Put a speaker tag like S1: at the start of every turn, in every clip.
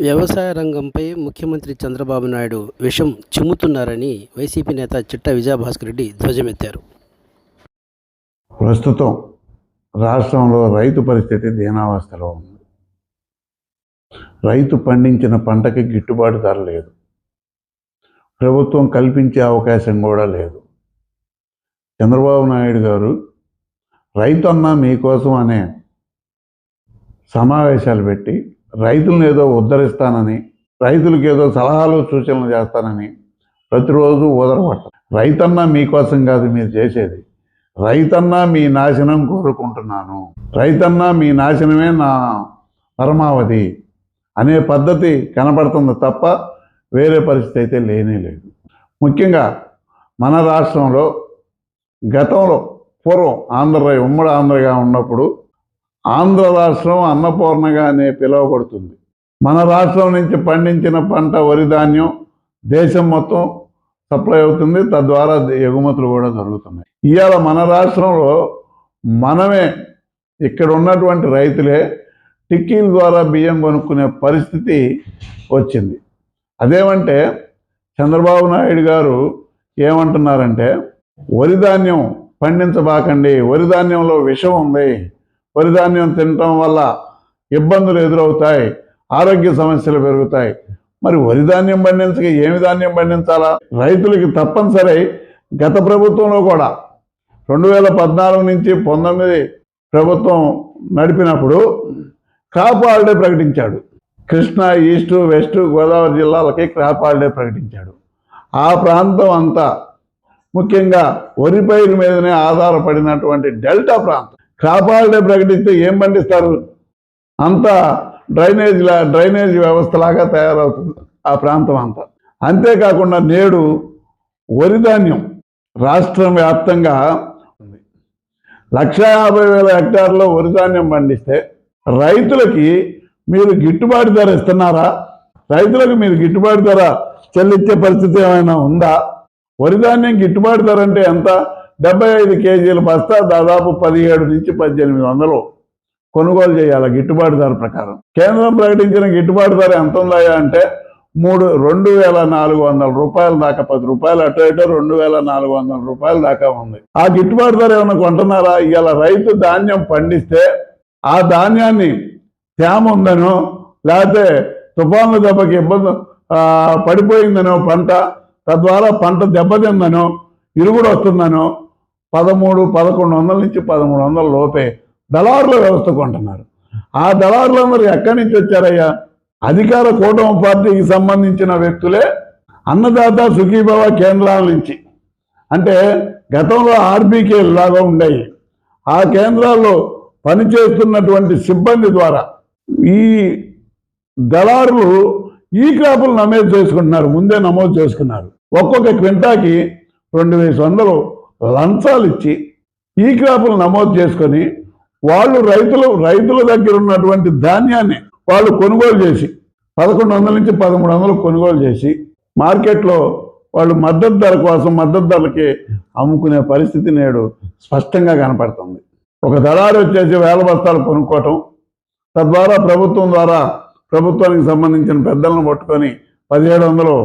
S1: వ్యవసాయ రంగంపై ముఖ్యమంత్రి చంద్రబాబు నాయుడు విషం చిమ్ముతున్నారని వైసీపీ నేత చిట్ట విజయభాస్కర్ రెడ్డి ధ్వజమెత్తారు.
S2: ప్రస్తుతం రాష్ట్రంలో రైతు పరిస్థితి దీనావస్థలో ఉంది. రైతు పండించిన పంటకి గిట్టుబాటు ధర లేదు. ప్రభుత్వం కల్పించే అవకాశం కూడా లేదు. చంద్రబాబు నాయుడు గారు రైతు అన్నా మీకోసం అనే సమావేశాలు పెట్టి రైతులను ఏదో ఉద్ధరిస్తానని రైతులకు ఏదో సలహాలు సూచనలు చేస్తానని ప్రతిరోజు ఉదరపడతారు రైతన్నా మీకోసం కాదు మీరు చేసేది. రైతన్నా మీ నాశనం కోరుకుంటున్నాను. రైతన్నా మీ నాశనమే నా పరమావధి అనే పద్ధతి కనపడుతుంది తప్ప వేరే పరిస్థితి అయితే లేనే లేదు. ముఖ్యంగా మన రాష్ట్రంలో గతంలో పూర్వం ఆంధ్ర ఉమ్మడి ఆంధ్రగా ఉన్నప్పుడు ఆంధ్ర రాష్ట్రం అన్నపూర్ణగానే పిలువబడుతుంది. మన రాష్ట్రం నుంచి పండించిన పంట వరి ధాన్యం దేశం మొత్తం సప్లై అవుతుంది. తద్వారా ఎగుమతులు కూడా జరుగుతున్నాయి. ఇవాళ మన రాష్ట్రంలో మనమే ఇక్కడ ఉన్నటువంటి రైతులే టిక్కీల ద్వారా బియ్యం కొనుక్కునే పరిస్థితి వచ్చింది. అదేమంటే చంద్రబాబు నాయుడు గారు ఏమంటున్నారంటే వరి ధాన్యం పండించబాకండి వరి ధాన్యంలో విషం ఉంది. వరిధాన్యం తినటం వల్ల ఇబ్బందులు ఎదురవుతాయి ఆరోగ్య సమస్యలు పెరుగుతాయి. మరి వరి ధాన్యం పండించక ఏమి ధాన్యం పండించాలా? రైతులకి తప్పనిసరి గత ప్రభుత్వంలో కూడా రెండు వేల పద్నాలుగు నుంచి పంతొమ్మిది ప్రభుత్వం నడిపినప్పుడు క్రాప్ హాలిడే ప్రకటించాడు. కృష్ణా ఈస్టు వెస్ట్ గోదావరి జిల్లాలకి క్రాప్ హాలిడే ప్రకటించాడు. ఆ ప్రాంతం అంతా ముఖ్యంగా వరి పైరు మీదనే ఆధారపడినటువంటి డెల్టా ప్రాంతం. క్రాప్ హాలిడే ప్రకటిస్తే ఏం పండిస్తారు? అంతా డ్రైనేజ్ లా డ్రైనేజ్ వ్యవస్థలాగా తయారవుతుంది ఆ ప్రాంతం అంతా. అంతేకాకుండా నేడు వరి ధాన్యం రాష్ట్రం వ్యాప్తంగా ఉంది. లక్ష యాభై వేల హెక్టార్లో వరి ధాన్యం పండిస్తే రైతులకి మీరు గిట్టుబాటు ధర ఇస్తున్నారా? రైతులకు మీరు గిట్టుబాటు ధర చెల్లించే పరిస్థితి ఏమైనా ఉందా? వరి ధాన్యం గిట్టుబాటు ధర అంటే ఎంత? డెబ్బై ఐదు కేజీల బస్తా దాదాపు పదిహేడు నుంచి పద్దెనిమిది వందలు కొనుగోలు చేయాలి గిట్టుబాటు ధర ప్రకారం. కేంద్రం ప్రకటించిన గిట్టుబాటు ధర ఎంత ఉందాయా అంటే మూడు రెండు వేల నాలుగు వందల రూపాయల దాకా పది రూపాయలు అటు ఇటు రెండు వేల నాలుగు వందల రూపాయల దాకా ఉంది. ఆ గిట్టుబాటు ధర ఏమైనా కొంటున్నారా? ఇవాళ రైతు ధాన్యం పండిస్తే ఆ ధాన్యాన్ని తేమ ఉందనో లేకపోతే తుఫాన్ల దెబ్బకి ఇబ్బంది పడిపోయిందనో పంట తద్వారా పంట దెబ్బతిందనో ఇరుగుడు వస్తుందనో పదమూడు పదకొండు వందల నుంచి పదమూడు వందల లోపే దళారుల వ్యవస్థ కొంటున్నారు ఆ దళారులందరూ ఎక్కడి నుంచి వచ్చారయ్యా? అధికార కూటమి పార్టీకి సంబంధించిన వ్యక్తులే అన్నదాత సుఖీభవ కేంద్రాల నుంచి. అంటే గతంలో ఆర్బీకే లాగా ఉండేవి. ఆ కేంద్రాల్లో పనిచేస్తున్నటువంటి సిబ్బంది ద్వారా ఈ దళారులు ఈ క్రాపులు నమోదు చేసుకుంటున్నారు ముందే నమోదు చేసుకున్నారు. ఒక్కొక్క క్వింటాకి రెండు వేసి వందలు లంచాలు ఇచ్చి ఈ క్రాపులు నమోదు చేసుకొని వాళ్ళు రైతులు రైతుల దగ్గర ఉన్నటువంటి ధాన్యాన్ని వాళ్ళు కొనుగోలు చేసి పదకొండు వందల నుంచి పదమూడు వందలు కొనుగోలు చేసి మార్కెట్లో వాళ్ళు మద్దతు ధర కోసం మద్దతు ధరలకి అమ్ముకునే పరిస్థితి నేడు స్పష్టంగా కనపడుతుంది. ఒక దళారు వచ్చేసి వేల బస్తాలు కొనుక్కోవటం తద్వారా ప్రభుత్వం ద్వారా ప్రభుత్వానికి సంబంధించిన పెద్దలను పట్టుకొని పదిహేడు వందలు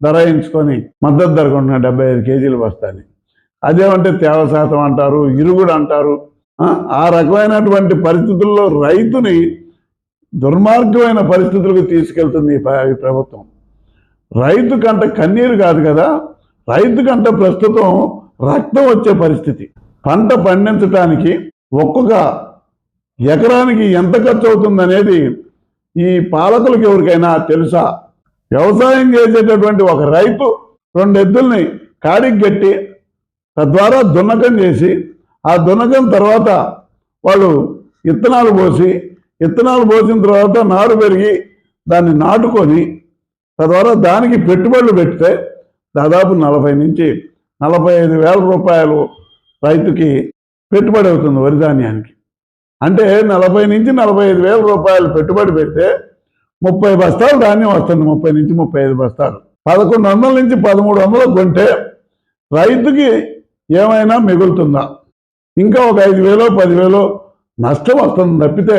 S2: ధర ఎంచుకొని మద్దతు ధర కొంటున్న డెబ్బై ఐదు కేజీలు బస్తాని అదేమంటే తేవ శాతం అంటారు ఇరుగుడు అంటారు. ఆ, రకమైనటువంటి పరిస్థితుల్లో రైతుని దుర్మార్గమైన పరిస్థితులకు తీసుకెళ్తుంది ఈ ఈ ప్రభుత్వం. రైతు కంట కన్నీరు కాదు కదా రైతు కంట ప్రస్తుతం రక్తం వచ్చే పరిస్థితి. పంట పండించడానికి ఒక్కొక్క ఎకరానికి ఎంత ఖర్చు అవుతుందనేది ఈ పాలకులకు ఎవరికైనా తెలుసా? వ్యవసాయం చేసేటటువంటి ఒక రైతు రెండు ఎద్దుల్ని కాడికి గట్టి తద్వారా దున్నకం చేసి ఆ దున్నకం తర్వాత వాళ్ళు ఇత్తనాలు పోసి ఇత్తనాలు పోసిన తర్వాత నారు పెరిగి దాన్ని నాటుకొని తద్వారా దానికి పెట్టుబడులు పెడితే దాదాపు నలభై నుంచి నలభై ఐదు వేల రూపాయలు రైతుకి పెట్టుబడి అవుతుంది వరి ధాన్యానికి. అంటే నలభై నుంచి నలభై ఐదు వేల రూపాయలు పెట్టుబడి పెడితే ముప్పై బస్తాలు ధాన్యం వస్తుంది ముప్పై నుంచి ముప్పై ఐదు బస్తాలు. పదకొండు వందల నుంచి పదమూడు వందలు కొంటే రైతుకి ఏమైనా మిగులుతుందా? ఇంకా ఒక ఐదు వేలో పదివేలో నష్టం వస్తుంది తప్పితే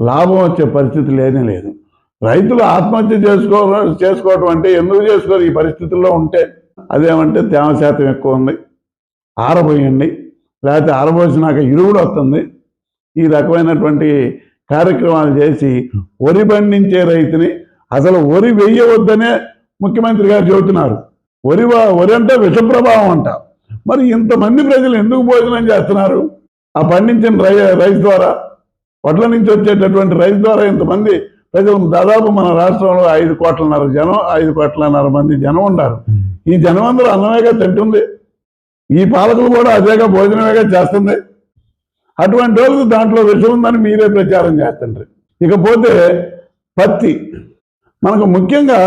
S2: లాభం వచ్చే పరిస్థితి లేనే లేదు. రైతులు ఆత్మహత్య చేసుకో చేసుకోవటం అంటే ఎందుకు చేసుకోరు? ఈ పరిస్థితుల్లో ఉంటే అదేమంటే తేమ శాతం ఎక్కువ ఉంది ఆరబోయండి. లేకపోతే ఆరబోసినాక ఇరుగుడు వస్తుంది. ఈ రకమైనటువంటి కార్యక్రమాలు చేసి వరి పండించే రైతుని అసలు వరి వెయ్యవద్దనే ముఖ్యమంత్రి గారు చెబుతున్నారు. వరి వరి అంటే విషప్రభావం అంట. మరి ఇంతమంది ప్రజలు ఎందుకు భోజనం చేస్తున్నారు? ఆ పండించిన రై రైస్ ద్వారా వడ్ల నుంచి వచ్చేటటువంటి రైస్ ద్వారా ఇంతమంది ప్రజలు దాదాపు మన రాష్ట్రంలో ఐదు కోట్లన్నర జనం ఐదు కోట్లన్నర మంది జనం ఉన్నారు. ఈ జనం అందరూ అన్నమేగా తింటుంది. ఈ పాలకులు కూడా అదేగా భోజనమేగా చేస్తుంది. అటువంటి వాళ్ళకి దాంట్లో విషం ఉందని మీరే ప్రచారం చేస్తుంటారు ఇకపోతే పత్తి. మనకు ముఖ్యంగా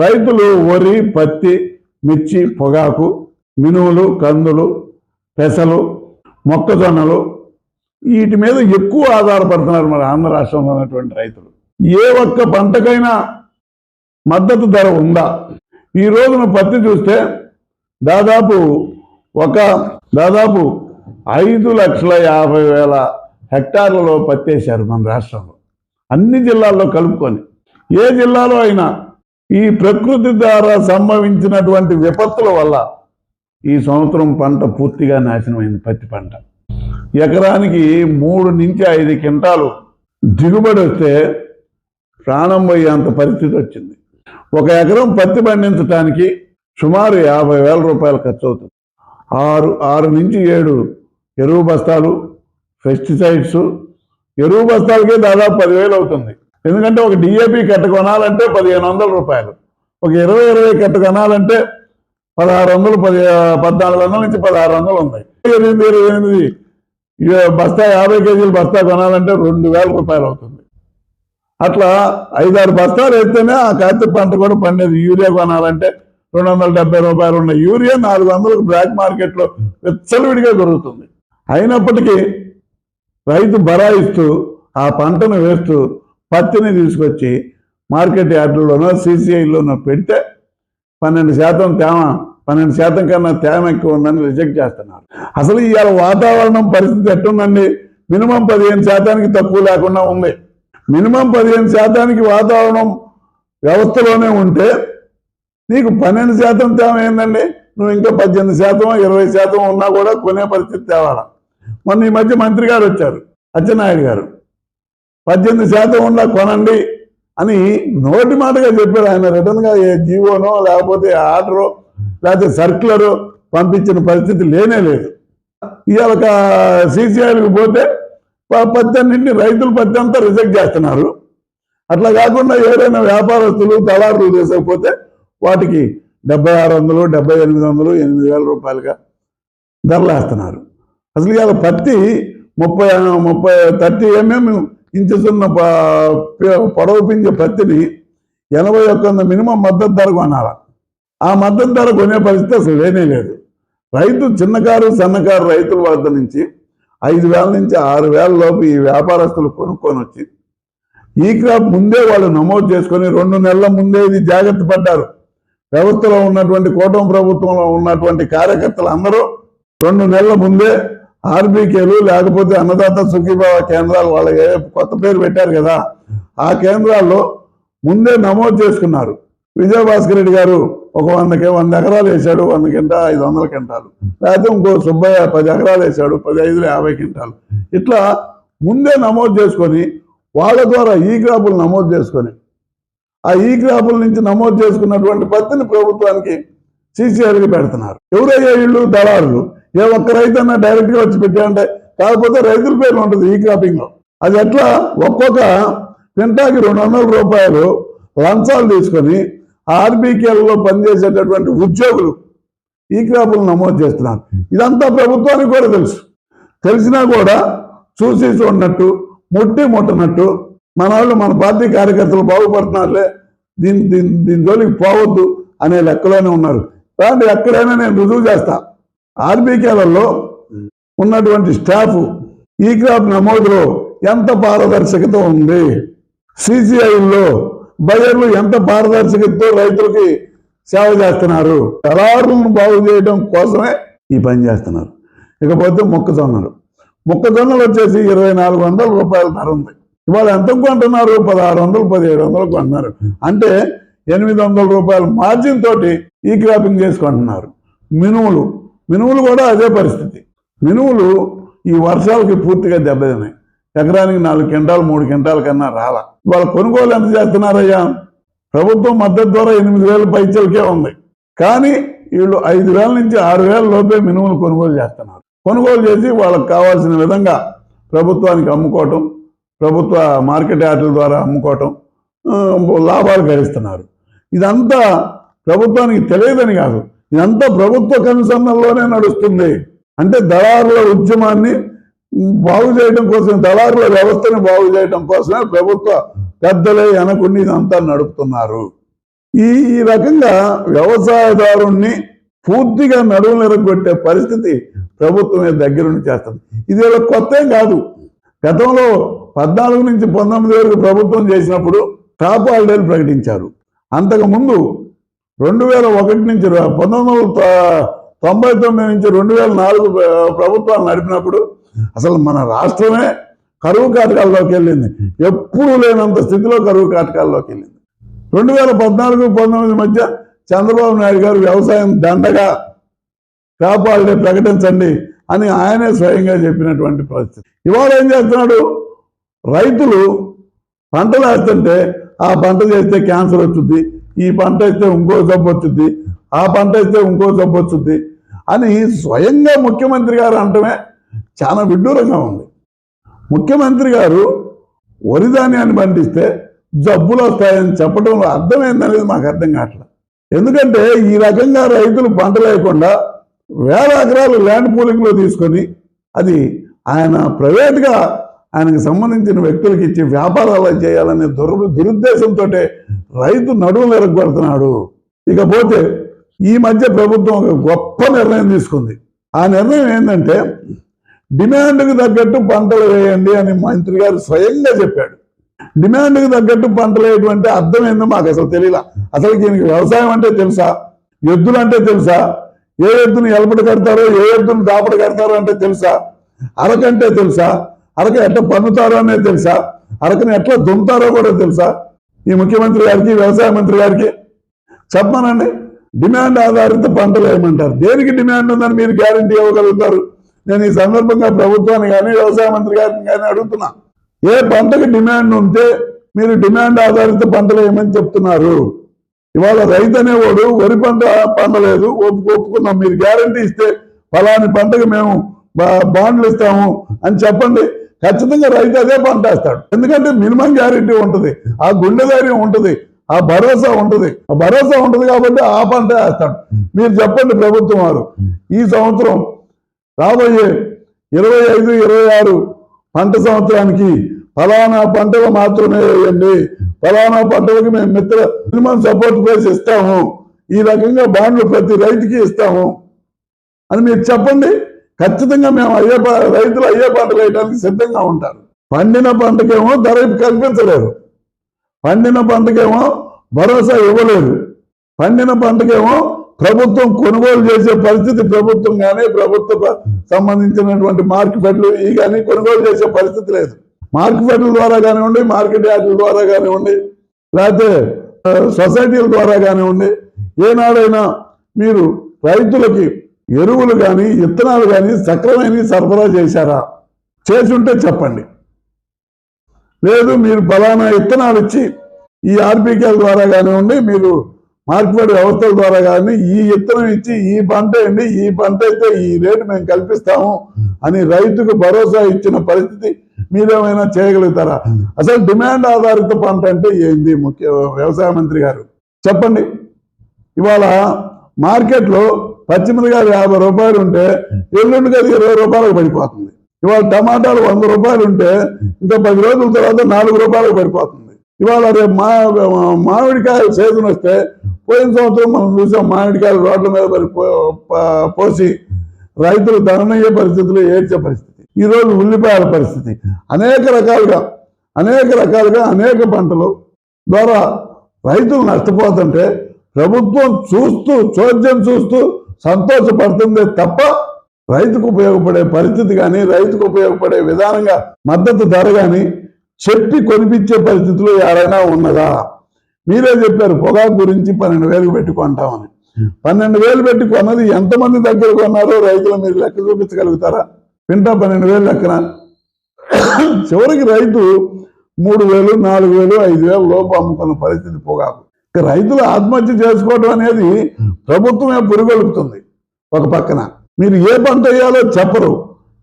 S2: రైతులు వరి పత్తి మిర్చి పొగాకు మినువులు కందులు పెసలు మొక్కజొన్నలు వీటి మీద ఎక్కువ ఆధారపడుతున్నారు మన ఆంధ్ర రాష్ట్రంలో ఉన్నటువంటి రైతులు. ఏ ఒక్క పంటకైనా మద్దతు ధర ఉందా? ఈ రోజున పత్తి చూస్తే దాదాపు ఒక దాదాపు ఐదు లక్షల యాభై వేల హెక్టార్లలో పత్తి వేశారు మన రాష్ట్రంలో. అన్ని జిల్లాల్లో కలుపుకొని. ఏ జిల్లాలో అయినా ఈ ప్రకృతి ద్వారా సంభవించినటువంటి విపత్తుల వల్ల ఈ సంవత్సరం పంట పూర్తిగా నాశనమైంది పత్తి పంట. ఎకరానికి మూడు నుంచి ఐదు క్వింటాలు దిగుబడి వస్తే ప్రాణం పోయేంత పరిస్థితి వచ్చింది. ఒక ఎకరం పత్తి పండించడానికి సుమారు యాభై వేల రూపాయలు ఖర్చు అవుతుంది. ఆరు ఆరు నుంచి ఏడు ఎరువు బస్తాలు పెస్టిసైడ్స్. ఎరువు బస్తాలకే దాదాపు పదివేలు అవుతుంది. ఎందుకంటే ఒక డిఏపి కట్ట కొనాలంటే పదిహేను వందల రూపాయలు. ఒక ఇరవై ఇరవై కట్ట కొనాలంటే పదహారు వందలు పది పద్నాలుగు వందల నుంచి పదహారు వందలు ఉన్నాయి. ఎనిమిది ఇరవై ఎనిమిది ఇక బస్తా యాభై కేజీలు బస్తా కొనాలంటే రెండు వేల రూపాయలు అవుతుంది. అట్లా ఐదారు బస్తాలు వేస్తేనే ఆ కత్తి పంట కూడా పండేది. యూరియా కొనాలంటే రెండు వందల డెబ్బై రూపాయలు ఉన్న యూరియా నాలుగు వందలకు బ్లాక్ మార్కెట్లో విచ్చలవిడిగా దొరుకుతుంది. అయినప్పటికీ రైతు బరాయిస్తూ ఆ పంటను వేస్తూ పత్తిని తీసుకొచ్చి మార్కెట్ యార్డుల్లోనో సీసీఐలోనో పెడితే పన్నెండు శాతం తేమ పన్నెండు శాతం కన్నా తేమ ఎక్కువ ఉందని రిజెక్ట్ చేస్తున్నారు. అసలు ఇవాళ వాతావరణం పరిస్థితి ఎట్టుందండి? మినిమం పదిహేను శాతానికి తక్కువ లేకుండా ఉంది. మినిమం పదిహేను శాతానికి వాతావరణం వ్యవస్థలోనే ఉంటే నీకు పన్నెండు శాతం తేమ ఏందండి? నువ్వు ఇంకా పద్దెనిమిది శాతం ఇరవై శాతం ఉన్నా కూడా కొనే పరిస్థితి తేవాలా? మొన్న ఈ మధ్య మంత్రి గారు వచ్చారు అచ్చెన్నాయుడు గారు. పద్దెనిమిది శాతం ఉన్నా కొనండి అని నోటి మాటగా చెప్పారు ఆయన. రిటర్న్గా ఏ జీవోనో లేకపోతే ఆర్డరో లేకపోతే సర్క్యులరో పంపించిన పరిస్థితి లేనే లేదు. ఇవాళ సీసీఐలకు పోతే ప- రైతులు పత్తి అంతా రిజెక్ట్ చేస్తున్నారు. అట్లా కాకుండా ఎవరైనా వ్యాపారస్తులు దళారులు చేసకపోతే వాటికి డెబ్బై ఆరు వందలు డెబ్బై ఎనిమిది వందలు ఎనిమిది వేల రూపాయలుగా ధరలు వేస్తున్నారు అసలు ఇవాళ పత్తి ముప్పై ముప్పై థర్టీ ఎంఎం ఇంచుతున్న పొడవు పింజ పత్తిని ఎనభై ఒక్క వంద మినిమం మద్దతు ధర కొనాలి ఆ మద్దతు ధర కొనే పరిస్థితి అసలు లేనే లేదు. రైతు చిన్నకారు సన్నకారు రైతుల వద్ద నుంచి ఐదు వేల నుంచి ఆరు వేల లోపు ఈ వ్యాపారస్తులు కొనుక్కొని వచ్చి ఈ క్రాప్ ముందే వాళ్ళు నమోదు చేసుకొని రెండు నెలల ముందే ఇది జాగ్రత్త పడ్డారు. వ్యవస్థలో ఉన్నటువంటి కూటమి ప్రభుత్వంలో ఉన్నటువంటి కార్యకర్తలు అందరూ రెండు నెలల ముందే ఆర్బీకేలు లేకపోతే అన్నదాత సుఖీభావ కేంద్రాలు వాళ్ళ కొత్త పేరు పెట్టారు కదా ఆ కేంద్రాల్లో ముందే నమోదు చేసుకున్నారు. విజయభాస్కర్ రెడ్డి గారు ఒక వందకి వంద ఎకరాలు వేశాడు వంద కింట ఐదు వందల కింటాలు. లేకపోతే ఇంకో సుబ్బయ్య పది ఎకరాలు వేశాడు పది ఐదులు యాభై కింటాలు. ఇట్లా ముందే నమోదు చేసుకొని వాళ్ళ ద్వారా ఈ క్రాపులు నమోదు చేసుకొని ఆ ఈ క్రాపుల నుంచి నమోదు చేసుకున్నటువంటి పత్తిని ప్రభుత్వానికి సీసీఆర్కి పెడుతున్నారు. ఎవరయ్యే వీళ్ళు? దళారులు. ఏ ఒక్క రైతన్నా డైరెక్ట్గా వచ్చి పెట్టారంటే కాకపోతే రైతుల పేరు ఉంటుంది ఈ క్రాపింగ్లో అది ఎట్లా? ఒక్కొక్క క్వింటాకి రెండు వందల రూపాయలు లంచాలు తీసుకొని ఆర్బీకేలలో పనిచేసేటటువంటి ఉద్యోగులు ఈ క్రాపులు నమోదు చేస్తున్నారు. ఇదంతా ప్రభుత్వానికి కూడా తెలుసు. తెలిసినా కూడా చూసి చూడనట్టు ముట్టి ముట్టనట్టు మన వాళ్ళు మన పార్టీ కార్యకర్తలు బాగుపడుతున్నారులే దీని దీని దీని జోలికి పోవద్దు అనే లెక్కలోనే ఉన్నారు. కాబట్టి ఎక్కడైనా నేను రుజువు చేస్తాను ఆర్బీకేలలో ఉన్నటువంటి స్టాఫ్ ఈ క్రాప్ నమోదులో ఎంత పారదర్శకత ఉంది? సిసిఐలో బయర్లు ఎంత పారదర్శకతతో రైతులకి సేవ చేస్తున్నారు? దళారులను బాగు చేయడం కోసమే ఈ పని చేస్తున్నారు. ఇకపోతే మొక్కజొన్నలు. మొక్కజొన్నలు వచ్చేసి ఇరవై నాలుగు వందల రూపాయల ధర ఉంది. ఇవాళ ఎంత కొంటున్నారు? పదహారు వందలు పదిహేడు వందలు కొంటున్నారు. అంటే ఎనిమిది వందల రూపాయల మార్జిన్ తోటి ఈ క్రాపింగ్ చేసుకుంటున్నారు మినుములు మినుములు కూడా అదే పరిస్థితి. మినుములు ఈ వర్షాలకి పూర్తిగా దెబ్బతిన్నాయి. ఎకరానికి నాలుగు క్వింటాలు మూడు క్వింటాల కన్నా రాలా. వాళ్ళ కొనుగోలు ఎంత చేస్తున్నారయ్యా? ప్రభుత్వం మద్దతు ద్వారా ఎనిమిది వేల పైచలకే ఉంది. కానీ వీళ్ళు ఐదు వేల నుంచి ఆరు వేల లోపే మినుములు కొనుగోలు చేస్తున్నారు. కొనుగోలు చేసి వాళ్ళకి కావాల్సిన విధంగా ప్రభుత్వానికి అమ్ముకోవటం ప్రభుత్వ మార్కెట్ యార్డుల ద్వారా అమ్ముకోవటం లాభాలు గడిస్తున్నారు ఇదంతా ప్రభుత్వానికి తెలియదని కాదు. ఇదంతా ప్రభుత్వ కనుసన్నల్లోనే నడుస్తుంది. అంటే దళారుల ఉద్యమాన్ని బాగు చేయడం కోసం దళారుల వ్యవస్థను బాగు చేయడం కోసమే ప్రభుత్వ పెద్దలే అనకుండా ఇదంతా నడుపుతున్నారు. ఈ ఈ రకంగా వ్యవసాయదారుణ్ణి పూర్తిగా నడుము నిరగొట్టే పరిస్థితి ప్రభుత్వమే దగ్గరుండి చేస్తుంది. ఇది కొత్త కాదు. గతంలో పద్నాలుగు నుంచి పంతొమ్మిది వరకు ప్రభుత్వం చేసినప్పుడు టాప్ హాలిడేలు ప్రకటించారు. అంతకుముందు రెండు వేల ఒకటి నుంచి పంతొమ్మిది వందల తొంభై తొమ్మిది నుంచి రెండు వేల నాలుగు ప్రభుత్వాలు నడిపినప్పుడు అసలు మన రాష్ట్రమే కరువు కాటకాల్లోకి వెళ్ళింది. ఎప్పుడూ లేనంత స్థితిలో కరువు కాటకాల్లోకి వెళ్ళింది. రెండు వేల పద్నాలుగు పంతొమ్మిది మధ్య చంద్రబాబు నాయుడు గారు వ్యవసాయం దండగా క్రాప్ ప్రకటించండి అని ఆయనే స్వయంగా చెప్పినటువంటి పరిస్థితి. ఇవాళ ఏం చేస్తున్నాడు? రైతులు పంటలు వేస్తుంటే ఆ పంట చేస్తే క్యాన్సర్ వచ్చింది ఈ పంట అయితే ఇంకో జబ్బు వచ్చింది ఆ పంట అయితే ఇంకో జబ్బు వచ్చింది అని స్వయంగా ముఖ్యమంత్రి గారు అంటమే చాలా విడ్డూరంగా ఉంది. ముఖ్యమంత్రి గారు వరి ధాన్యాన్ని పండిస్తే జబ్బులు వస్తాయని చెప్పడంలో అర్థమైందనేది మాకు అర్థం కావట్లేదు. ఎందుకంటే ఈ రకంగా రైతులు పంట లేకుండా వేల ఎకరాలు ల్యాండ్ పూలింగ్లో తీసుకొని అది ఆయన ప్రైవేట్గా ఆయనకు సంబంధించిన వ్యక్తులకి ఇచ్చి వ్యాపారాలు చేయాలనే దుర్ దురుద్దేశంతో రైతు నడువులు ఎరగొడుతున్నాడు ఇకపోతే ఈ మధ్య ప్రభుత్వం ఒక గొప్ప నిర్ణయం తీసుకుంది. ఆ నిర్ణయం ఏంటంటే డిమాండ్కి తగ్గట్టు పంటలు వేయండి అని మంత్రి గారు స్వయంగా చెప్పాడు. డిమాండ్కి తగ్గట్టు పంటలు వేయటువంటి అర్థం ఏందో మాకు అసలు తెలియలా అసలు దీనికి వ్యవసాయం అంటే తెలుసా? ఎద్దులు అంటే తెలుసా? ఏ ఎద్దును ఎలపట కడతారో ఏ ఎద్దును దాపట కడతారో అంటే తెలుసా? అరకంటే తెలుసా? అరక ఎట్లా పన్నుతారో అనేది తెలుసా? అరకను ఎట్లా దుంతారో కూడా తెలుసా? ఈ ముఖ్యమంత్రి గారికి వ్యవసాయ మంత్రి గారికి చెప్పమనండి డిమాండ్ ఆధారిత పంటలు వేయమంటారు. దేనికి డిమాండ్ ఉందని మీరు గ్యారంటీ ఇవ్వగలుగుతారు? నేను ఈ సందర్భంగా ప్రభుత్వాన్ని కానీ వ్యవసాయ మంత్రి గారిని కానీ అడుగుతున్నా. ఏ పంటకి డిమాండ్ ఉంటే మీరు డిమాండ్ ఆధారిత పంటలు వేయమని చెప్తున్నారు. ఇవాళ రైతు అనేవాడు వరి పంట పండలేదు ఒప్పు ఒప్పుకున్నాం. మీరు గ్యారంటీ ఇస్తే ఫలాని పంటకు మేము బా- బాండ్లు ఇస్తాము అని చెప్పండి. ఖచ్చితంగా రైతు అదే పంట వేస్తాడు. ఎందుకంటే మినిమం గ్యారంటీ ఉంటుంది. ఆ గుండె ధైర్యం ఉంటుంది. ఆ భరోసా ఉంటుంది. ఆ భరోసా ఉంటుంది కాబట్టి ఆ పంట వేస్తాడు. మీరు చెప్పండి ప్రభుత్వం వారు. ఈ సంవత్సరం రాబోయే ఇరవై ఐదు ఇరవై ఆరు పంట సంవత్సరానికి ఫలానా పంటలు మాత్రమే వేయండి. ఫలానా పంటలకు మేము మిత్ర మినిమం సపోర్ట్ ప్రైస్ ఇస్తాము. ఈ రకంగా బాండ్లు ప్రతి రైతుకి ఇస్తాము. అని మీరు చెప్పండి. ఖచ్చితంగా మేము అయ్యే ప- రైతులు అయ్యే పంటలు వేయడానికి సిద్ధంగా ఉంటారు. పండిన పంటకేమో ధర కల్పించలేరు పండిన పంటకేమో భరోసా ఇవ్వలేదు. పండిన పంటకేమో ప్రభుత్వం కొనుగోలు చేసే పరిస్థితి ప్రభుత్వం కానీ ప్రభుత్వ సంబంధించినటువంటి మార్కెట్లు ఇవి కానీ కొనుగోలు చేసే పరిస్థితి లేదు. మార్కెట్ల ద్వారా కానివ్వండి మార్కెట్ యార్డుల ద్వారా కానివ్వండి లేకపోతే సొసైటీల ద్వారా కానివ్వండి ఏనాడైనా మీరు రైతులకి ఎరువులు కానీ విత్తనాలు కానీ సక్రమైన సరఫరా చేశారా? చేసి ఉంటే చెప్పండి. లేదు మీరు ఫలానా విత్తనాలు ఇచ్చి ఈ ఆర్బీకేల ద్వారా కానివ్వండి మీరు మార్కెట్ వ్యవస్థల ద్వారా కానీ ఈ విత్తనం ఇచ్చి ఈ పంట అండి ఈ పంట అయితే ఈ రేటు మేము కల్పిస్తాము అని రైతుకు భరోసా ఇచ్చిన పరిస్థితి మీరేమైనా చేయగలుగుతారా? అసలు డిమాండ్ ఆధారిత పంట అంటే ఏంది? ముఖ్య వ్యవసాయ మంత్రి గారు చెప్పండి. ఇవాళ మార్కెట్లో పచ్చిమిరకాయలు యాభై రూపాయలు ఉంటే ఎల్లుండికి అది ఇరవై రూపాయలకు పడిపోతుంది. ఇవాళ టమాటాలు వంద రూపాయలు ఉంటే ఇంకా పది రోజుల తర్వాత నాలుగు రూపాయలకు పడిపోతుంది. ఇవాళ రేపు మా మామిడికాయ సీజన్ వస్తే పోయిన సంవత్సరం మనం చూసాం మామిడికాయలు రోడ్ల మీద పడి పో- పోసి రైతులు ధననయ్యే పరిస్థితులు ఏడ్చే పరిస్థితి. ఈరోజు ఉల్లిపాయల పరిస్థితి. అనేక రకాలుగా అనేక రకాలుగా అనేక పంటలు ద్వారా రైతులు నష్టపోతుంటే ప్రభుత్వం చూస్తూ చోద్యం చూస్తూ సంతోషపడుతుందే తప్ప రైతుకు ఉపయోగపడే పరిస్థితి కానీ రైతుకు ఉపయోగపడే విధానంగా మద్దతు ధర కానీ చెప్పి కొనిపించే పరిస్థితిలో ఎవరైనా ఉన్నదా మీరే చెప్పారు పొగాకు గురించి పన్నెండు వేలు పెట్టి కొంటామని పన్నెండు వేలు పెట్టి కొన్నది ఎంతమంది దగ్గర కొన్నారో రైతులు మీరు లెక్క చూపించగలుగుతారా? వింటా పన్నెండు వేలు లెక్కన. చివరికి రైతు మూడు వేలు నాలుగు వేలు ఐదు వేలు లోపు అమ్ముకున్న పరిస్థితి పొగాకు. రైతులు ఆత్మహత్య చేసుకోవడం అనేది ప్రభుత్వమే పురుగొలుపుతుంది ఒక పక్కన. మీరు ఏ పంట వేయాలో చెప్పరు.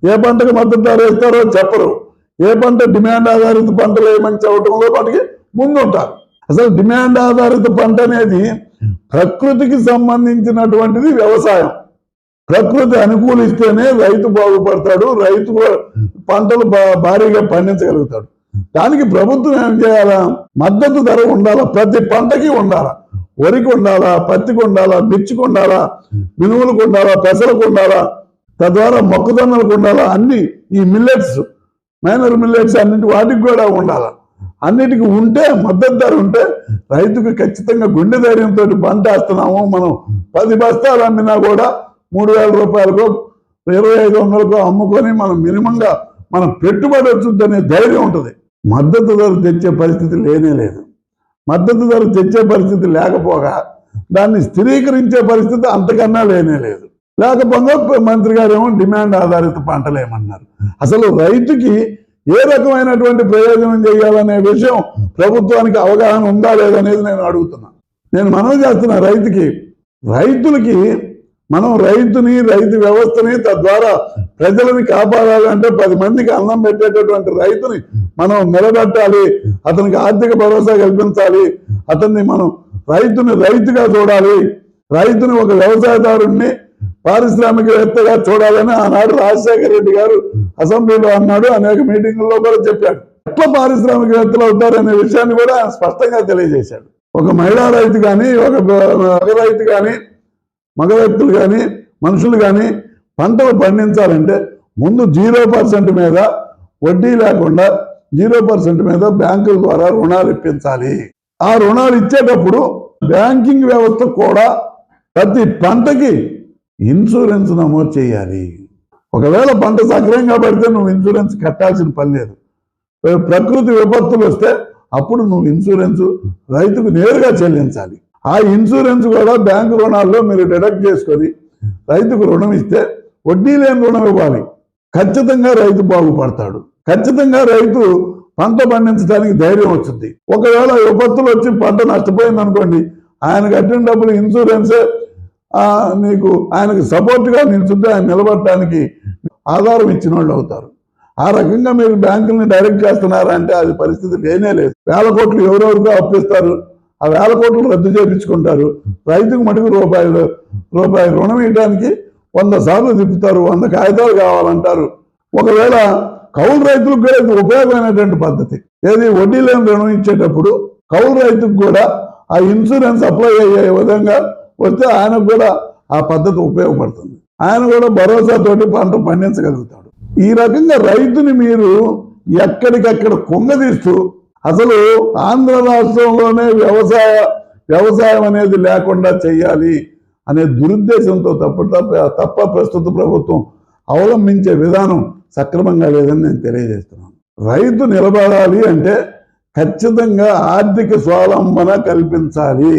S2: ఏ పంటకు మద్దతు ధర ఇస్తారో చెప్పరు. ఏ పంట డిమాండ్ ఆధారిత పంటలు ఏమని చెప్పడంలో వాటికి ముందుంటారు. అసలు డిమాండ్ ఆధారిత పంట అనేది ప్రకృతికి సంబంధించినటువంటిది వ్యవసాయం. ప్రకృతి అనుకూలిస్తేనే రైతు బాగుపడతాడు. రైతు పంటలు భారీగా పండించగలుగుతాడు. దానికి ప్రభుత్వం ఏం చేయాలా? మద్దతు ధర ఉండాలా? ప్రతి పంటకి ఉండాలా? వరికి ఉండాలా? పత్తికి ఉండాలా? మిర్చికి ఉండాలా? మినుములకు ఉండాలా? పెసలకు ఉండాలా? తద్వారా మొక్కజొన్నలకు ఉండాలా? అన్ని ఈ మిల్లెట్స్ మైనర్ మిల్లెట్స్ అన్నిటి వాటికి కూడా ఉండాలా? అన్నిటికీ ఉంటే మద్దతు ధర ఉంటే రైతుకు ఖచ్చితంగా గుండె ధైర్యంతో పంట వేస్తున్నాము. మనం పది బస్తాలు అమ్మినా కూడా మూడు వేల రూపాయలకు ఇరవై ఐదు వందలకు అమ్ముకొని మనం మినిమంగా మనం పెట్టుబడి వచ్చుద్దనే ధైర్యం ఉంటుంది. మద్దతు ధర తెచ్చే పరిస్థితి లేనే లేదు. మద్దతు ధర తెచ్చే పరిస్థితి లేకపోగా దాన్ని స్థిరీకరించే పరిస్థితి అంతకన్నా లేనే లేదు. లేకపోతే మంత్రి గారు ఏమో డిమాండ్ ఆధారిత పంటలు ఏమన్నారు. అసలు రైతుకి ఏ రకమైనటువంటి ప్రయోజనం చేయాలనే విషయం ప్రభుత్వానికి అవగాహన ఉందా లేదనేది నేను అడుగుతున్నా. నేను మనవి చేస్తున్నా రైతుకి. రైతులకి మనం రైతుని రైతు వ్యవస్థని తద్వారా ప్రజలని కాపాడాలంటే పది మందికి అన్నం పెట్టేటటువంటి రైతుని మనం నిలబెట్టాలి అతనికి ఆర్థిక భరోసా కల్పించాలి అతన్ని మనం రైతుని రైతుగా చూడాలి రైతుని ఒక వ్యవసాయదారుణ్ణి పారిశ్రామికవేత్తగా చూడాలని ఆనాడు రాజశేఖర రెడ్డి గారు అసెంబ్లీలో అన్నాడు అనేక మీటింగుల్లో కూడా చెప్పాడు. ఎట్లా పారిశ్రామికవేత్తలు అవుతారనే విషయాన్ని కూడా స్పష్టంగా తెలియజేశాడు. ఒక మహిళా రైతు కానీ ఒక రైతు కానీ మగ వ్యక్తులు కానీ మనుషులు కానీ పంటలు పండించాలంటే ముందు జీరో పర్సెంట్ మీద వడ్డీ లేకుండా జీరో పర్సెంట్ మీద బ్యాంకుల ద్వారా రుణాలు ఇప్పించాలి. ఆ రుణాలు ఇచ్చేటప్పుడు బ్యాంకింగ్ వ్యవస్థ కూడా ప్రతి పంటకి ఇన్సూరెన్స్ నమోదు చేయాలి. ఒకవేళ పంట సక్రమంగా పడితే నువ్వు ఇన్సూరెన్స్ కట్టాల్సిన పని లేదు. ప్రకృతి విపత్తులు వస్తే అప్పుడు నువ్వు ఇన్సూరెన్స్ రైతుకు నేరుగా చెల్లించాలి. ఆ ఇన్సూరెన్స్ కూడా బ్యాంకు రుణాల్లో మీరు డిడక్ట్ చేసుకొని రైతుకు రుణం ఇస్తే వడ్డీ లేని రుణం ఇవ్వాలి. ఖచ్చితంగా రైతు బాగుపడతాడు. ఖచ్చితంగా రైతు పంట పండించడానికి ధైర్యం వచ్చింది. ఒకవేళ విపత్తులు వచ్చి పంట నష్టపోయింది అనుకోండి ఆయన కట్టిన డబ్బులు ఇన్సూరెన్సే నీకు ఆయనకు సపోర్ట్గా నిలుచుంటే ఆయన నిలబడటానికి ఆధారం ఇచ్చిన వాళ్ళు అవుతారు. ఆ రకంగా మీరు బ్యాంకుల్ని డైరెక్ట్ చేస్తున్నారంటే అది పరిస్థితి లేనే లేదు. వేల కోట్లు ఎవరెవరికో అప్పిస్తారు. ఆ వేల కోట్లు రద్దు చేయించుకుంటారు రైతుకు మటుకు రూపాయలు రూపాయి రుణం ఇవ్వడానికి వంద సార్లు తిప్పుతారు వంద కాగితాలు కావాలంటారు. ఒకవేళ కౌలు రైతులకు కూడా ఇది ఉపయోగమైనటువంటి పద్ధతి. ఏది వడ్డీ లేని రుణం ఇచ్చేటప్పుడు కౌలు రైతుకు కూడా ఆ ఇన్సూరెన్స్ అప్లై అయ్యే విధంగా వస్తే ఆయనకు కూడా ఆ పద్ధతి ఉపయోగపడుతుంది. ఆయన కూడా భరోసాతోటి పంట పండించగలుగుతాడు. ఈ రకంగా రైతుని మీరు ఎక్కడికక్కడ కొంగదీస్తూ అసలు ఆంధ్ర రాష్ట్రంలోనే వ్యవసాయ వ్యవసాయం అనేది లేకుండా చేయాలి అనే దురుద్దేశంతో తప్ప తప్ప తప్ప ప్రస్తుత ప్రభుత్వం అవలంబించే విధానం సక్రమంగా లేదని నేను తెలియజేస్తున్నాను. రైతు నిలబడాలి అంటే ఖచ్చితంగా ఆర్థిక స్వావలంబన కల్పించాలి.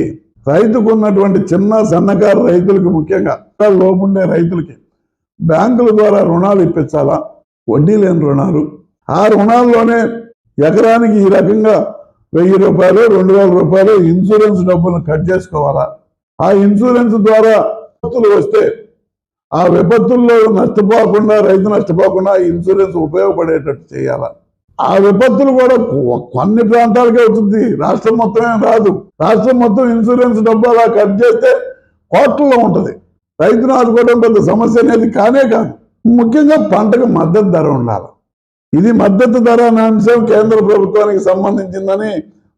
S2: రైతుకు ఉన్నటువంటి చిన్న సన్నకారు రైతులకు ముఖ్యంగా లోపుండే రైతులకి బ్యాంకుల ద్వారా రుణాలు ఇప్పించాలా? వడ్డీ లేని రుణాలు. ఆ రుణాల్లోనే ఎకరానికి ఈ రకంగా వెయ్యి రూపాయలు రెండు వేల రూపాయలు ఇన్సూరెన్స్ డబ్బులను కట్ చేసుకోవాలా? ఆ ఇన్సూరెన్స్ ద్వారా విపత్తులు వస్తే ఆ విపత్తుల్లో నష్టపోకుండా రైతు నష్టపోకుండా ఇన్సూరెన్స్ ఉపయోగపడేటట్టు చేయాలా? ఆ విపత్తులు కూడా కొన్ని ప్రాంతాలకే అవుతుంది. రాష్ట్రం మొత్తమే రాదు. రాష్ట్రం మొత్తం ఇన్సూరెన్స్ డబ్బు అలా కట్ చేస్తే కోట్లలో ఉంటుంది. రైతును ఆదుకోవడం పెద్ద సమస్య అనేది కానే కాదు. ముఖ్యంగా పంటకు మద్దతు ధర ఉండాలి. ఇది మద్దతు ధర అనే అంశం కేంద్ర ప్రభుత్వానికి సంబంధించిందని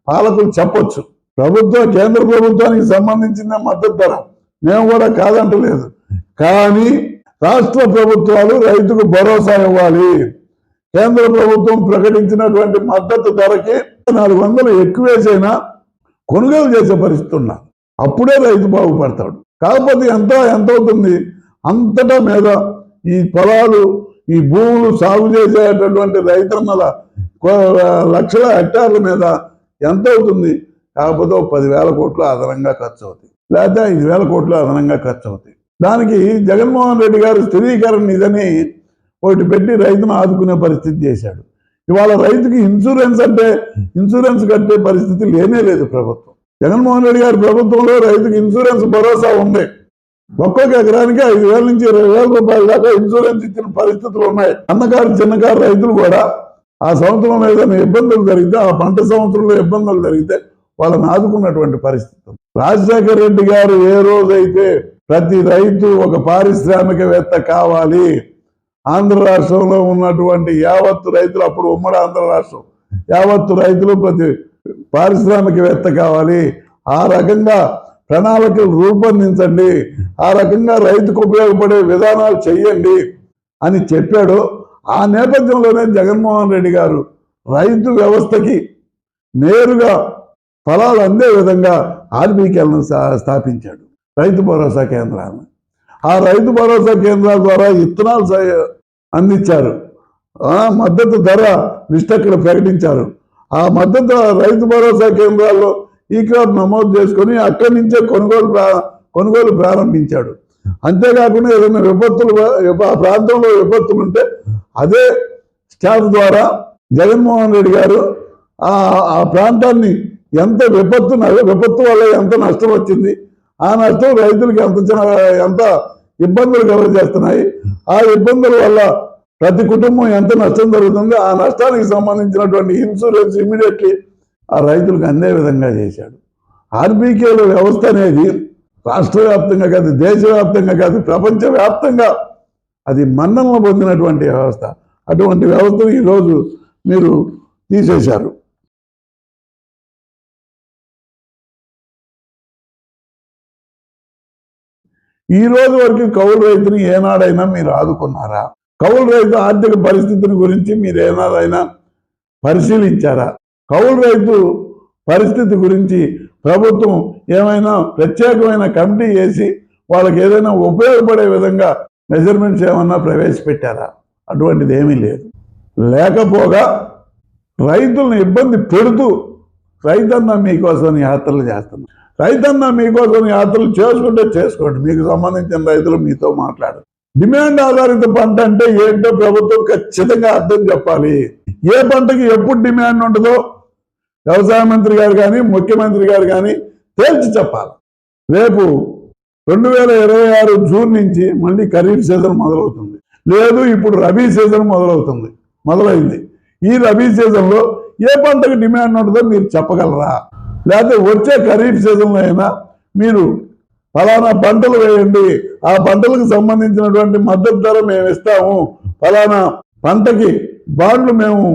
S2: పాలకులు చెప్పొచ్చు. ప్రభుత్వం కేంద్ర ప్రభుత్వానికి సంబంధించిన మద్దతు ధర. మేము కూడా కాదంటలేదు. కానీ రాష్ట్ర ప్రభుత్వాలు రైతుకు భరోసా ఇవ్వాలి. కేంద్ర ప్రభుత్వం ప్రకటించినటువంటి మద్దతు ధరకి నాలుగు వందలు ఎక్కువేసైనా కొనుగోలు చేసే పరిస్థితి ఉన్నా అప్పుడే రైతు బాగుపడతాడు. కాకపోతే ఎంత ఎంత అవుతుంది అంతటా మీద ఈ పొలాలు ఈ భూములు సాగు చేసేటటువంటి రైతుల మీద లక్షల హెక్టార్ల మీద ఎంత అవుతుంది? కాకపోతే ఒక పదివేల కోట్లు అదనంగా ఖర్చు అవుతాయి. లేకపోతే ఐదు వేల కోట్లు అదనంగా ఖర్చు అవుతాయి. దానికి జగన్మోహన్ రెడ్డి గారు స్థిరీకరణ ఇదని ఒకటి పెట్టి రైతును ఆదుకునే పరిస్థితి చేశాడు. ఇవాళ రైతుకి ఇన్సూరెన్స్ అంటే ఇన్సూరెన్స్ కట్టే పరిస్థితి లేనే లేదు ప్రభుత్వం. జగన్మోహన్ రెడ్డి గారి ప్రభుత్వంలో రైతుకి ఇన్సూరెన్స్ భరోసా ఉంది. ఒక్కొక్క ఎకరానికి ఐదు వేల నుంచి ఇరవై వేల రూపాయల దాకా ఇన్సూరెన్స్ ఇచ్చిన పరిస్థితులు ఉన్నాయి. అన్నకారు చిన్నకారు రైతులు కూడా ఆ సంవత్సరంలో ఏదైనా ఇబ్బందులు జరిగితే ఆ పంట సంవత్సరంలో ఇబ్బందులు జరిగితే వాళ్ళని ఆదుకున్నటువంటి పరిస్థితి రాజశేఖర రెడ్డి గారు ఏ రోజైతే ప్రతి రైతు ఒక పారిశ్రామికవేత్త కావాలి ఆంధ్ర రాష్ట్రంలో ఉన్నటువంటి యావత్తు రైతులు అప్పుడు ఉమ్మడి ఆంధ్ర రాష్ట్రం యావత్తు రైతులు ప్రతి పారిశ్రామికవేత్త కావాలి. ఆ రకంగా ప్రణాళికలు రూపొందించండి. ఆ రకంగా రైతుకు ఉపయోగపడే విధానాలు చెయ్యండి అని చెప్పాడు. ఆ నేపథ్యంలోనే జగన్మోహన్ రెడ్డి గారు రైతు వ్యవస్థకి నేరుగా ఫలాలు అందే విధంగా ఆర్బీకేలను స్థాపించాడు రైతు భరోసా కేంద్రాన్ని. ఆ రైతు భరోసా కేంద్రాల ద్వారా విత్తనాలు అందించారు. మద్దతు ధర లిస్ట్ అక్కడ ప్రకటించారు. ఆ మద్దతు రైతు భరోసా కేంద్రాల్లో ఈ క్రాప్ నమోదు చేసుకొని అక్కడి నుంచే కొనుగోలు ప్రా- కొనుగోలు ప్రారంభించాడు. అంతేకాకుండా ఏదైనా విపత్తులు ఆ ప్రాంతంలో విపత్తులు ఉంటే అదే స్టాఫ్ ద్వారా జగన్మోహన్ రెడ్డి గారు ఆ ప్రాంతాన్ని ఎంత విపత్తు విపత్తు వల్ల ఎంత నష్టం వచ్చింది ఆ నష్టం రైతులకు ఎంత ఎంత ఇబ్బందులు కవర్ చేస్తున్నాయి ఆ ఇబ్బందుల వల్ల ప్రతి కుటుంబం ఎంత నష్టం జరుగుతుంది ఆ నష్టానికి సంబంధించినటువంటి ఇన్సూరెన్స్ ఇమీడియట్లీ ఆ రైతులకు అందే విధంగా చేశాడు. ఆర్బీకేల వ్యవస్థ అనేది రాష్ట్ర వ్యాప్తంగా కాదు దేశవ్యాప్తంగా కాదు ప్రపంచవ్యాప్తంగా అది మన్నలను పొందినటువంటి వ్యవస్థ. అటువంటి వ్యవస్థను ఈరోజు మీరు తీసేశారు. ఈ రోజు వరకు కౌలు రైతుని ఏనాడైనా మీరు ఆదుకున్నారా? కౌలు రైతు ఆర్థిక పరిస్థితిని గురించి మీరు ఏనాడైనా పరిశీలించారా? కౌలు రైతు పరిస్థితి గురించి ప్రభుత్వం ఏమైనా ప్రత్యేకమైన కమిటీ వేసి వాళ్ళకి ఏదైనా ఉపయోగపడే విధంగా మెజర్మెంట్స్ ఏమన్నా ప్రవేశపెట్టారా? అటువంటిది ఏమీ లేదు. లేకపోగా రైతులను ఇబ్బంది పెడుతూ రైతన్న మీకోసం యాత్రలు చేస్తాను రైతన్న మీకోసం యాత్రలు చేసుకుంటే చేసుకోండి. మీకు సంబంధించిన రైతులు మీతో మాట్లాడు డిమాండ్ ఆధారిత పంట అంటే ఏంటో ప్రభుత్వం ఖచ్చితంగా అర్థం చెప్పాలి. ఏ పంటకి ఎప్పుడు డిమాండ్ ఉంటుందో వ్యవసాయ మంత్రి గారు కానీ ముఖ్యమంత్రి గారు కానీ తేల్చి చెప్పాలి. రేపు రెండు వేల ఇరవై ఆరు జూన్ నుంచి మళ్ళీ ఖరీఫ్ సీజన్ మొదలవుతుంది. లేదు ఇప్పుడు రబీ సీజన్ మొదలవుతుంది. మొదలైంది. ఈ రబీ సీజన్లో ఏ పంటకు డిమాండ్ ఉంటుందో మీరు చెప్పగలరా? లేకపోతే వచ్చే ఖరీఫ్ సీజన్లో అయినా మీరు ఫలానా పంటలు వేయండి. ఆ పంటలకు సంబంధించినటువంటి మద్దతు ధర మేము ఇస్తాము. ఫలానా పంటకి బాండ్లు మేము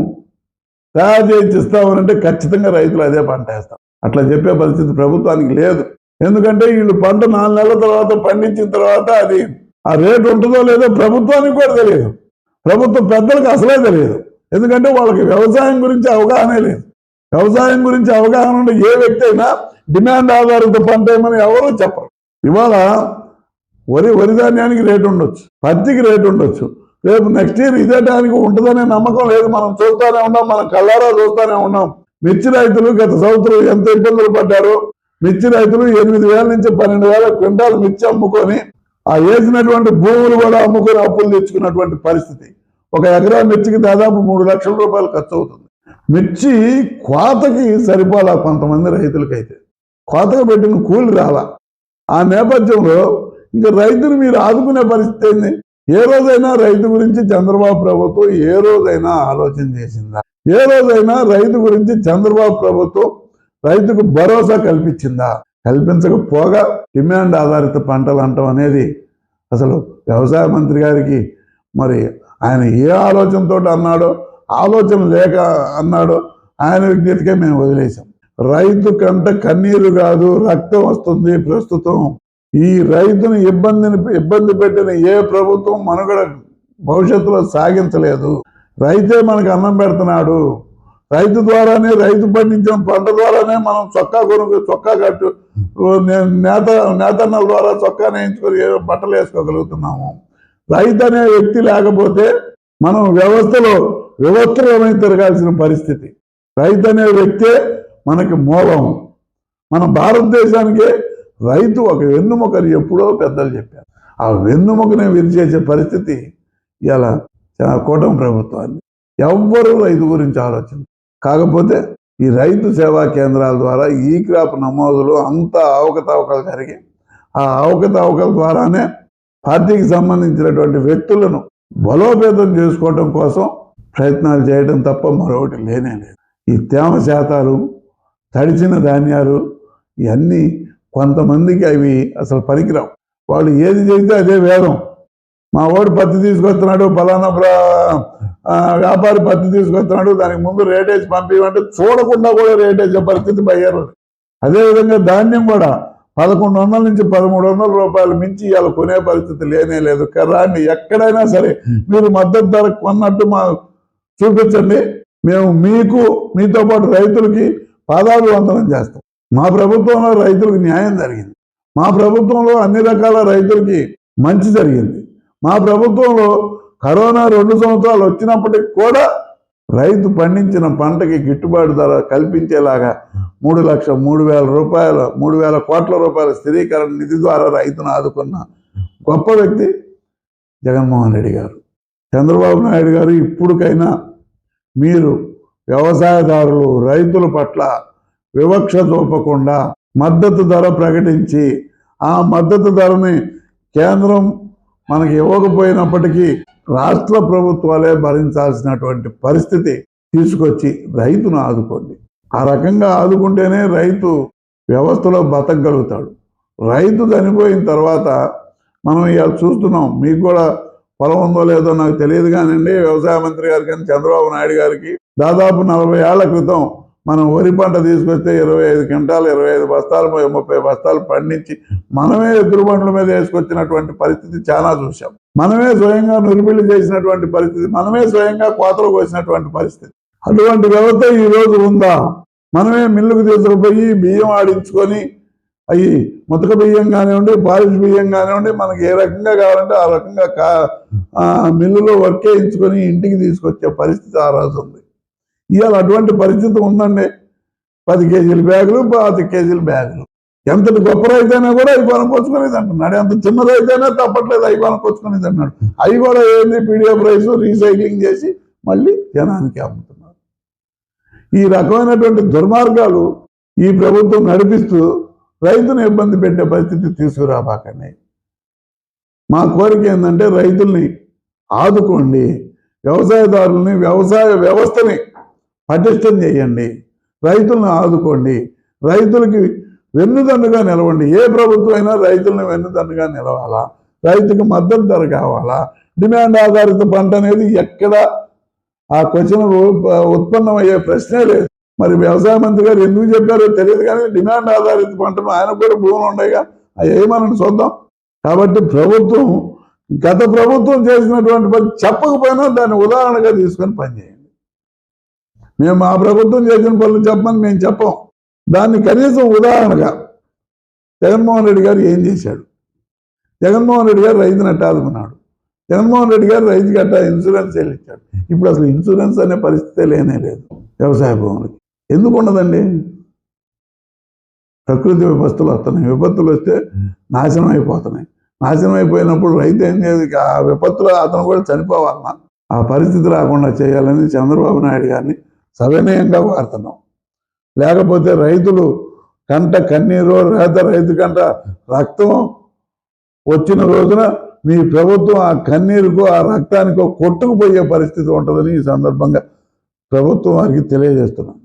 S2: తయారు చేసి ఇస్తామనంటే ఖచ్చితంగా రైతులు అదే పంట వేస్తాం. అట్లా చెప్పే పరిస్థితి ప్రభుత్వానికి లేదు. ఎందుకంటే వీళ్ళు పంట నాలుగు నెలల తర్వాత పండించిన తర్వాత అది ఆ రేటు ఉంటుందో లేదో ప్రభుత్వానికి కూడా తెలియదు. ప్రభుత్వ పెద్దలకు అసలే తెలియదు. ఎందుకంటే వాళ్ళకి వ్యవసాయం గురించి అవగాహనే లేదు. వ్యవసాయం గురించి అవగాహన ఉండే ఏ వ్యక్తి అయినా డిమాండ్ ఆధారిత పంట ఏమని ఎవరూ చెప్పరు. ఇవాళ వరి వరి ధాన్యానికి రేటు ఉండొచ్చు. పత్తికి రేటు ఉండొచ్చు. రేపు నెక్స్ట్ ఇయర్ ఇదే టైంకి ఉంటుందనే నమ్మకం లేదు. మనం చూస్తూనే ఉన్నాం మనం కళ్ళారా చూస్తూనే ఉన్నాం. మిర్చి రైతులు గత సంవత్సరం ఎంత ఇబ్బందులు పడ్డారు మిర్చి రైతులు ఎనిమిది వేల నుంచి పన్నెండు వేల క్వింటాలు మిర్చి అమ్ముకొని ఆ వేసినటువంటి భూములు కూడా అమ్ముకొని అప్పులు తెచ్చుకున్నటువంటి పరిస్థితి. ఒక ఎకరా మిర్చికి దాదాపు మూడు లక్షల రూపాయలు ఖర్చు అవుతుంది. మిర్చి కోతకి సరిపోలా కొంతమంది రైతులకైతే. కోతకు పెట్టిన కూలి రాలా. ఆ నేపథ్యంలో ఇంకా రైతులు మీరు ఆదుకునే పరిస్థితి ఏంది? ఏ రోజైనా రైతు గురించి చంద్రబాబు ప్రభుత్వం ఏ రోజైనా ఆలోచన చేసిందా? ఏ రోజైనా రైతు గురించి చంద్రబాబు ప్రభుత్వం రైతుకు భరోసా కల్పించిందా? కల్పించకపోగా డిమాండ్ ఆధారిత పంటలు అంటాం అనేది అసలు వ్యవసాయ మంత్రి గారికి మరి ఆయన ఏ ఆలోచనతో అన్నాడో ఆలోచన లేక అన్నాడో ఆయన విజ్ఞతకే మేము వదిలేసాం రైతు కంట కన్నీరు కాదు రక్తం వస్తుంది ప్రస్తుతం. ఈ రైతును ఇబ్బందిని ఇబ్బంది పెట్టిన ఏ ప్రభుత్వం మనుగడ భవిష్యత్తులో సాగించలేదు. రైతే మనకు అన్నం పెడుతున్నాడు. రైతు ద్వారానే రైతు పండించిన పంట ద్వారానే మనం చొక్కా కొనుక్కు చొక్కా కట్టు నేత నేతన్నల ద్వారా చొక్కా నేయించుకొని బట్టలు వేసుకోగలుగుతున్నాము. రైతు అనే వ్యక్తి లేకపోతే మనం వ్యవస్థలో వివస్త్రమై తిరగాల్సిన పరిస్థితి. రైతు అనే వ్యక్తే మనకి మూలం. మన భారతదేశానికే రైతు ఒక వెన్నుముకని ఎప్పుడో పెద్దలు చెప్పారు. ఆ వెన్నుముకనే విరిచేసే పరిస్థితి ఇలా కూటమి ప్రభుత్వాన్ని. ఎవ్వరూ రైతు గురించి ఆలోచన కాకపోతే ఈ రైతు సేవా కేంద్రాల ద్వారా ఈ క్రాప్ నమోదులు అంతా అవకతవకలు జరిగి ఆ అవకతవకల ద్వారానే పార్టీకి సంబంధించినటువంటి వ్యక్తులను బలోపేతం చేసుకోవటం కోసం ప్రయత్నాలు చేయడం తప్ప మరొకటి లేనే లేదు. ఈ తేమ శాతాలు తడిచిన ధాన్యాలు ఇవన్నీ కొంతమందికి అవి అసలు పనికిరావు. వాళ్ళు ఏది చేస్తే అదే వేదం. మా వాడు పత్తి తీసుకొస్తున్నాడు ఫలానా ప్ర- వ్యాపారి పత్తి తీసుకొస్తున్నాడు దానికి ముందు రేటేజ్ పంపించమంటే చూడకుండా కూడా రేటేజ్ పరిస్థితి బయ్యారు అదేవిధంగా ధాన్యం కూడా పదకొండు వందల నుంచి పదమూడు వందల రూపాయలు మించి ఇవాళ కొనే పరిస్థితి లేనే లేదు. కర్రాన్ని ఎక్కడైనా సరే మీరు మద్దతు ధర కొన్నట్టు మా చూపించండి. మేము మీకు మీతో పాటు రైతులకి పాదాలు వందనం చేస్తాం. మా ప్రభుత్వంలో రైతులకు న్యాయం జరిగింది. మా ప్రభుత్వంలో అన్ని రకాల రైతులకి మంచి జరిగింది. మా ప్రభుత్వంలో కరోనా రెండు సంవత్సరాలు వచ్చినప్పటికి కూడా రైతు పండించిన పంటకి గిట్టుబాటు ధర కల్పించేలాగా మూడు లక్షల మూడు వేల రూపాయల మూడు వేల కోట్ల రూపాయల స్థిరీకరణ నిధి ద్వారా రైతును ఆదుకున్న గొప్ప వ్యక్తి జగన్మోహన్ రెడ్డి గారు. చంద్రబాబు నాయుడు గారు ఇప్పటికైనా మీరు వ్యవసాయదారులు రైతుల పట్ల వివక్ష చూపకుండా మద్దతు ధర ప్రకటించి ఆ మద్దతు ధరని కేంద్రం మనకి ఇవ్వకపోయినప్పటికీ రాష్ట్ర ప్రభుత్వాలే భరించాల్సినటువంటి పరిస్థితి తీసుకొచ్చి రైతును ఆదుకోండి. ఆ రకంగా ఆదుకుంటేనే రైతు వ్యవస్థలో బతకగలుగుతాడు. రైతు చనిపోయిన తర్వాత మనం ఇవాళ చూస్తున్నాం మీకు కూడా పొలం ఉందో లేదో నాకు తెలియదు కానివ్వండి వ్యవసాయ మంత్రి గారికి కానీ చంద్రబాబు నాయుడు గారికి దాదాపు నలభై ఏళ్ళ క్రితం మనం వరి పంట తీసుకొస్తే ఇరవై ఐదు క్వింటాలు ఇరవై ఐదు బస్తాలు ముప్పై బస్తాలు పండించి మనమే ఎదురు బండ్ల మీద వేసుకొచ్చినటువంటి పరిస్థితి చాలా చూసాం మనమే స్వయంగా నురిపిల్లి చేసినటువంటి పరిస్థితి మనమే స్వయంగా కోతలు కోసినటువంటి పరిస్థితి. అటువంటి వ్యవస్థ ఈరోజు ఉందా? మనమే మిల్లుకు తీసుకుపోయి బియ్యం ఆడించుకొని అవి ముతక బియ్యం కానివ్వండి పాలిష్ బియ్యం కానివ్వండి మనకి ఏ రకంగా కావాలంటే ఆ రకంగా కా మిల్లులో వర్క్ వేయించుకొని ఇంటికి తీసుకొచ్చే పరిస్థితి ఆ రోజు ఉంది. ఇవాళ అటువంటి పరిస్థితి ఉందండి. పది కేజీల బ్యాగులు పాతి కేజీల బ్యాగులు. ఎంత గొప్ప రైతైనా కూడా అవి కొనుక్కొచ్చుకునేది అంటున్నాడు. ఎంత చిన్న రైతైనా తప్పట్లేదు అవి కొనుక్కొచ్చుకునేది అన్నాడు అవి కూడా ఏంది? పీడిఎఫ్ రైస్ రీసైక్లింగ్ చేసి మళ్ళీ జనానికి అమ్ముతున్నారు. ఈ రకమైనటువంటి దుర్మార్గాలు ఈ ప్రభుత్వం నడిపిస్తూ రైతును ఇబ్బంది పెట్టే పరిస్థితి తీసుకురాబాకండి మా కోరిక ఏంటంటే రైతుల్ని ఆదుకోండి. వ్యవసాయదారుల్ని వ్యవసాయ వ్యవస్థని పటిష్టం చేయండి. రైతులను ఆదుకోండి. రైతులకి వెన్నుదన్నుగా నిలవండి. ఏ ప్రభుత్వం అయినా రైతులను వెన్నుదన్నుగా నిలవాలా? రైతుకు మద్దతు ధర కావాలా? డిమాండ్ ఆధారిత పంట అనేది ఎక్కడ? ఆ క్వశ్చన్ ఉత్పన్నమయ్యే ప్రశ్నే లేదు. మరి వ్యవసాయ మంత్రి గారు ఎందుకు చెప్పారో తెలియదు కానీ డిమాండ్ ఆధారిత పంటను ఆయన కూడా భూములు ఉండేగా. అవి ఏమని చూద్దాం. కాబట్టి ప్రభుత్వం గత ప్రభుత్వం చేసినటువంటి పని చెప్పకపోయినా దాన్ని ఉదాహరణగా తీసుకొని పనిచేయాలి మేము మా ప్రభుత్వం చేసిన పనులు చెప్పమని మేము చెప్పం. దాన్ని కనీసం ఉదాహరణగా జగన్మోహన్ రెడ్డి గారు ఏం చేశాడు? జగన్మోహన్ రెడ్డి గారు రైతు అట్ట జగన్మోహన్ రెడ్డి గారు రైతు గట్ట ఇన్సూరెన్స్ చెల్లించాడు ఇప్పుడు అసలు ఇన్సూరెన్స్ అనే పరిస్థితి లేనే లేదు వ్యవసాయ భూములకి. ఎందుకు ఉండదండి? ప్రకృతి విపత్తులు వస్తున్నాయి. విపత్తులు వస్తే నాశనం అయిపోతున్నాయి. నాశనం అయిపోయినప్పుడు రైతు ఏం చేయదు ఆ విపత్తులో అతను కూడా చనిపోవాలన్నా ఆ పరిస్థితి రాకుండా చేయాలని చంద్రబాబు నాయుడు గారిని సవినయంగా వాడుతున్నాం. లేకపోతే రైతులు కంట కన్నీరు లేదా రైతు కంట రక్తం వచ్చిన రోజున మీ ప్రభుత్వం ఆ కన్నీరుకు ఆ రక్తానికో కొట్టుకుపోయే పరిస్థితి ఉంటుందని ఈ సందర్భంగా ప్రభుత్వం వారికి తెలియజేస్తున్నాం